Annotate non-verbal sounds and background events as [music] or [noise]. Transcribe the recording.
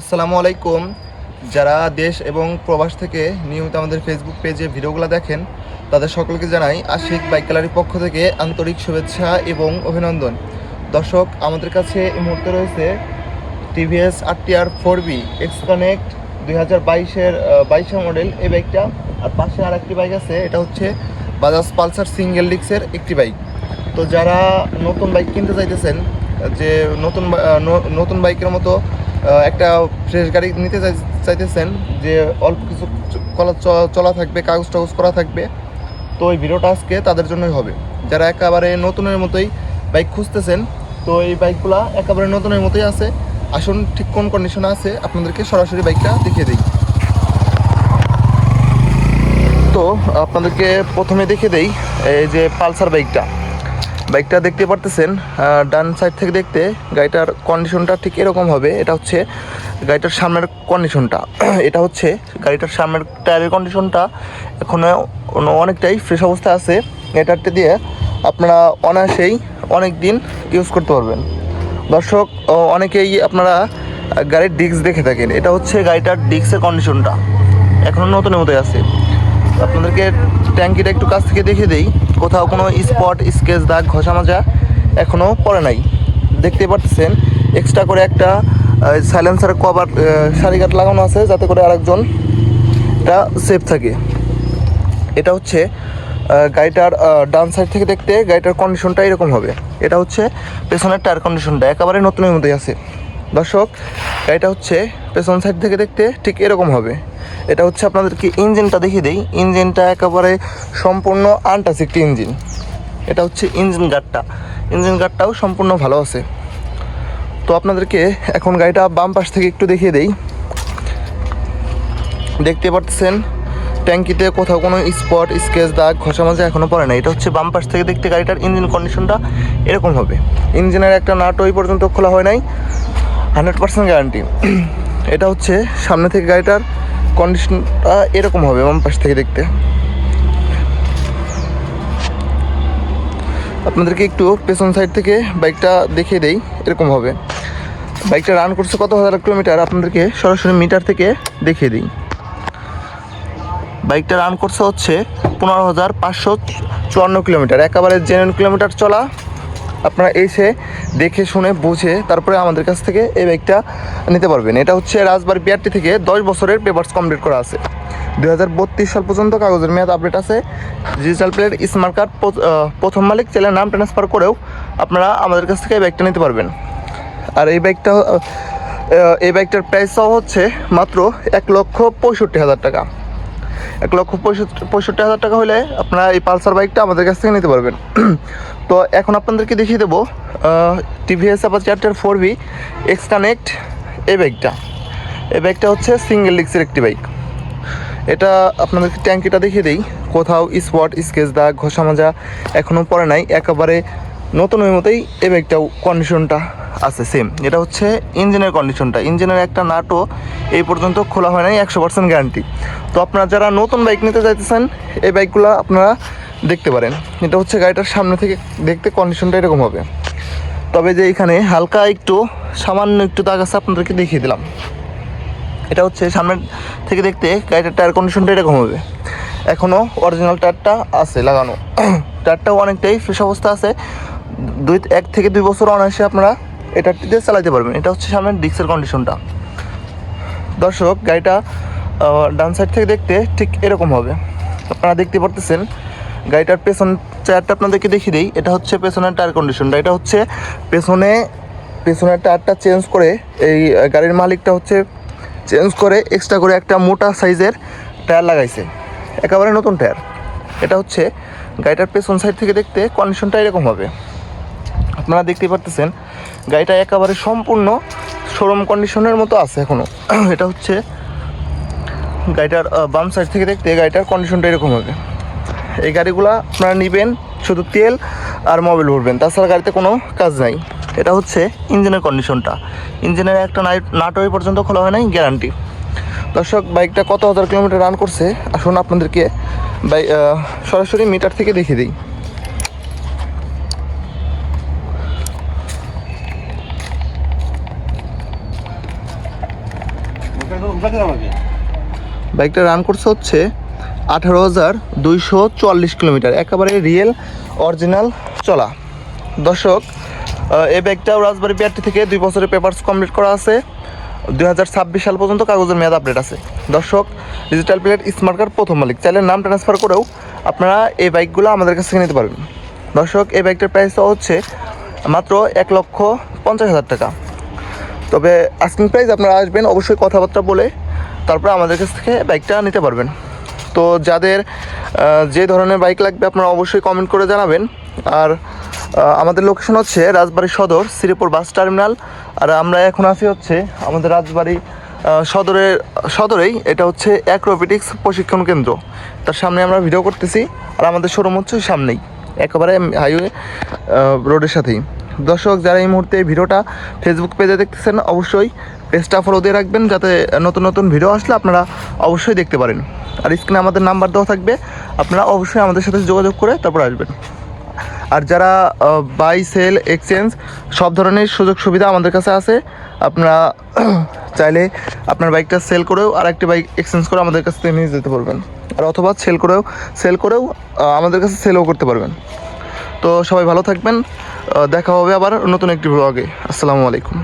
আসসালামু আলাইকুম। যারা দেশ এবং প্রবাস থেকে নিয়মিত আমাদের ফেসবুক পেজে ভিডিওগুলো দেখেন, তাদের সকলকে জানাই আশিক বাইক গ্যালারির পক্ষ থেকে আন্তরিক শুভেচ্ছা এবং অভিনন্দন। দর্শক, আমাদের কাছে এই মুহূর্তে রয়েছে টিভিএস আর ফোর বি এক্স কানেক্ট দুই হাজার বাইশের বাইশের মডেল এই বাইকটা আর পাশে আর একটি বাইক আছে, এটা হচ্ছে বাজাজ পালসার সিঙ্গেল ডিক্সের একটি বাইক তো যারা নতুন বাইক কিনতে চাইতেছেন, যে নতুন নতুন বাইকের মতো একটা ফ্রেশ গাড়ি নিতে চাই- চাইতেছেন যে অল্প কিছু চলা থাকবে, কাগজ টাগজ করা থাকবে, তো এই ভিডিওটা আজকে তাদের জন্যই হবে। যারা একেবারে নতুনের মতোই বাইক খুঁজতেছেন, তো এই বাইকগুলা একেবারে নতুনের মতোই আছে। আসুন, ঠিক কোন কন্ডিশনে আছে, আপনাদেরকে সরাসরি বাইকটা দেখিয়ে দিই। তো আপনাদেরকে প্রথমে দেখে দেই, এই যে পালসার বাইকটা। বাইকটা দেখতে পারতেছেন ডান সাইড থেকে দেখতে গাড়িটার কন্ডিশনটা ঠিক এরকম হবে। এটা হচ্ছে গাড়িটার সামনের কন্ডিশনটা [clears throat] এটা হচ্ছে গাড়িটার সামনের টায়ারের কন্ডিশনটা এখনও অনেকটাই ফ্রেশ অবস্থায় আছে। এটারটা দিয়ে আপনারা অনায়াসেই অনেক দিন ইউজ করতে পারবেন। দর্শক অনেকেই আপনারা গাড়ির ডিস্ক দেখে থাকেন। এটা হচ্ছে গাড়িটার ডিস্কের কন্ডিশনটা এখনও নতুনের মতোই আছে। আপনাদেরকে ট্যাঙ্কিটা একটু কাছ থেকে দেখে দেই। কোথাও কোনো স্পট, স্কেচ দাগ, ঘষা মাজা এখনও পড়ে নাই। দেখতে পাচ্ছেন এক্সট্রা করে একটা সাইলেন্সার কভার সারিকাট লাগানো আছে যাতে করে আরেকজন এটা সেফ থাকে। এটা হচ্ছে গাড়িটার ডান সাইড থেকে দেখতে গাড়িটার কন্ডিশনটা এরকম হবে। এটা হচ্ছে পেছনের টায়ার কন্ডিশনটা একেবারে নতুনের মধ্যেই আছে। দর্শক গাড়িটা হচ্ছে পেছন সাইড থেকে দেখতে ঠিক এরকম হবে। এটা হচ্ছে আপনাদেরকে ইঞ্জিনটা দেখিয়ে দিই। ইঞ্জিনটা একেবারে সম্পূর্ণ আনটাচ ইঞ্জিন এটা হচ্ছে ইঞ্জিন গার্ডটা ইঞ্জিন গার্ডটাও সম্পূর্ণ ভালো আছে। তো আপনাদেরকে এখন গাড়িটা বাম পাশ থেকে একটু দেখিয়ে দেই। দেখতে পাচ্ছেন ট্যাঙ্কিতে কোথাও কোনো স্পট স্কেচ দাগ, ঘষা মাজা এখনও পড়ে না এটা হচ্ছে বাম পাশ থেকে দেখতে গাড়িটার ইঞ্জিন কন্ডিশনটা এরকম হবে। ইঞ্জিনের একটা নাট ওই পর্যন্ত খোলা হয় নাই। Hundred percent guarantee. [clears throat] এটা হচ্ছে সামনে থেকে গাড়িটার কন্ডিশনটা এরকম হবে বাম পাশ থেকে দেখতে। আপনাদেরকে একটু পেছন সাইড থেকে বাইকটা দেখিয়ে দেই, এরকম হবে। বাইকটা রান করছে কত হাজার কিলোমিটার? আপনাদেরকে সরাসরি মিটার থেকে দেখিয়ে দিই। বাইকটা রান করছে হচ্ছে পনেরো হাজার পাঁচশো চুয়ান্ন কিলোমিটার। একেবারে জেনুইন কিলোমিটার চলা আপনারা এসে দেখে শুনে, বুঝে তারপরে আমাদের কাছ থেকে এই বাইকটা নিতে পারবেন। এটা হচ্ছে রাজবাড়ি বিআরটি থেকে দশ বছরের পেপার্স কমপ্লিট করা আছে। দুই হাজার বত্রিশ সাল পর্যন্ত কাগজের মেয়াদ আপডেট আছে। ডিজিটাল প্লেট স্মার্ট কার্ড প্রথম মালিক চ্যানেল নাম ট্রান্সফার করেও আপনারা আমাদের কাছ থেকে এই বাইকটা নিতে পারবেন। আর এই বাইকটা এই বাইকটার প্রাইসও হচ্ছে মাত্র এক লক্ষ পঁয়ষট্টি হাজার টাকা। এক লক্ষ পঁয়ষট্টি হাজার টাকা হলে আপনারা এই পালসার বাইকটা আমাদের কাছ থেকে নিতে পারবেন। [clears throat] তো এখন আপনাদেরকে দেখিয়ে দেবো টিভিএস আবার চারটার ফোর ভি এক্স কানেক্ট এই বাইকটা। এই বাইকটা হচ্ছে সিঙ্গেল ডিক্সের একটি বাইক। এটা আপনাদেরকে ট্যাঙ্কিটা দেখিয়ে দিই। কোথাও স্পট, স্কেচ দাগ, ঘষা মাজা এখনও পরে নাই। একেবারে নতুনের মতোই এই বাইকটাও কন্ডিশনটা আছে সেম এটা হচ্ছে ইঞ্জিনের কন্ডিশনটা ইঞ্জিনের একটা নাটও এই পর্যন্ত খোলা হয় নাই, একশো পার্সেন্ট গ্যারান্টি তো আপনারা যারা নতুন বাইক নিতে চাইতেছেন, এই বাইকগুলো আপনারা দেখতে পারেন। এটা হচ্ছে গাড়িটার সামনে থেকে দেখতে কন্ডিশনটা এরকম হবে। তবে যে এখানে হালকা একটু, সামান্য একটু দাগ আছে, আপনাদেরকে দেখিয়ে দিলাম। এটা হচ্ছে সামনের থেকে দেখতে গাড়িটার টায়ার কন্ডিশনটা এরকম হবে। এখনও অরিজিনাল টায়ারটা আছে লাগানো। [clears throat] টায়ারটাও অনেকটাই ফ্রেশ অবস্থা আছে। দুই, এক থেকে দুই বছর অনায়াসে আপনারা এটাতে চালাতে পারবেন। এটা হচ্ছে সামনের ডিক্সের কন্ডিশনটা দর্শক, গাড়িটা ডান সাইড থেকে দেখতে ঠিক এরকম হবে। আপনারা দেখতে পারতেছেন, গাড়িটার পেছন টায়ারটা আপনাদেরকে দেখিয়ে দিই। এটা হচ্ছে পেছনের টায়ার কন্ডিশনটা এটা হচ্ছে পেছনে, পেছনের টায়ারটা চেঞ্জ করে এই গাড়ির মালিকটা হচ্ছে চেঞ্জ করে এক্সট্রা করে একটা মোটা সাইজের টায়ার লাগাইছে। একেবারে নতুন টায়ার এটা হচ্ছে গাড়িটার পেছন সাইড থেকে দেখতে কন্ডিশনটা এরকম হবে। আপনারা দেখতে পারতেছেন গাড়িটা একেবারে সম্পূর্ণ শোরুম কন্ডিশনের মতো আছে এখনও [clears throat] এটা হচ্ছে গাড়িটার বাম সাইড থেকে দেখতে গাড়িটার কন্ডিশনটা এরকম হবে। এই গাড়িগুলো আপনারা নেবেন শুধু তেল আর মোবিল ভরবেন, তাছাড়া গাড়িতে কোনো কাজ নাই। এটা হচ্ছে ইঞ্জিনের কন্ডিশনটা ইঞ্জিনের একটা নাট ওই পর্যন্ত খোলা হয় নাই গ্যারান্টি দর্শক বাইকটা কত হাজার কিলোমিটার রান করছে? আসুন আপনাদেরকে বাই সরাসরি মিটার থেকে দেখিয়ে দিই। বাইকটা রান করছে হচ্ছে আঠারো হাজার দুইশো চুয়াল্লিশ কিলোমিটার, একেবারে রিয়েল অরিজিনাল চলা। দর্শক এই বাইকটাও রাজবাড়ি বিআরটি থেকে দুই বছরের পেপারস কমপ্লিট করা আছে। দুই হাজার ছাব্বিশ সাল পর্যন্ত কাগজের মেয়াদ আপডেট আছে। দর্শক ডিজিটাল প্লেট স্মার্ট কার্ড প্রথম মালিক। চাইলে নাম ট্রান্সফার করেও আপনারা এই বাইকগুলো আমাদের কাছ থেকে নিতে পারবেন। দর্শক, এই বাইকটার প্রাইস হচ্ছে মাত্র এক লক্ষ পঞ্চাশ হাজার টাকা। তবে আস্কিং প্রাইস আপনারা আসবেন, অবশ্যই কথাবার্তা বলে তারপরে আমাদের কাছ থেকে বাইকটা নিতে পারবেন। তো যাদের যে ধরনের বাইক লাগবে আপনারা অবশ্যই কমেন্ট করে জানাবেন। আর আমাদের লোকেশন হচ্ছে রাজবাড়ি সদর, শ্রীপুর বাস টার্মিনাল। আর আমরা এখন আছি হচ্ছে আমাদের রাজবাড়ি সদরের, সদরেই। এটা হচ্ছে অ্যাক্রোবেটিক্স প্রশিক্ষণ কেন্দ্র। তার সামনে আমরা ভিডিও করতেছি। আর আমাদের শোরুম হচ্ছে সামনেই। একেবারে হাইওয়ে রোডের সাথেই। দর্শক, যারা এই মুহূর্তে এই ভিডিওটা ফেসবুক পেজে দেখতেছেন, অবশ্যই পেজটা ফলো দিয়ে রাখবেন, যাতে নতুন নতুন ভিডিও আসলে আপনারা অবশ্যই দেখতে পারেন। আর স্ক্রিনে আমাদের নাম্বার দেওয়া থাকবে, আপনারা অবশ্যই আমাদের সাথে যোগাযোগ করে তারপর আসবেন। আর যারা বাই সেল এক্সচেঞ্জ সব ধরনের সুযোগ সুবিধা আমাদের কাছে আছে, আপনারা [clears throat] চাইলে আপনার বাইকটা সেল করেও আর একটি বাইক এক্সচেঞ্জ করে আমাদের কাছ থেকে নিয়ে যেতে পারবেন। আর অথবা সেল করেও সেল করেও আমাদের কাছে সেলও করতে পারবেন। তো সবাই ভালো থাকবেন। দেখা হবে আবার নতুন একটি ব্লগে আসসালামু আলাইকুম।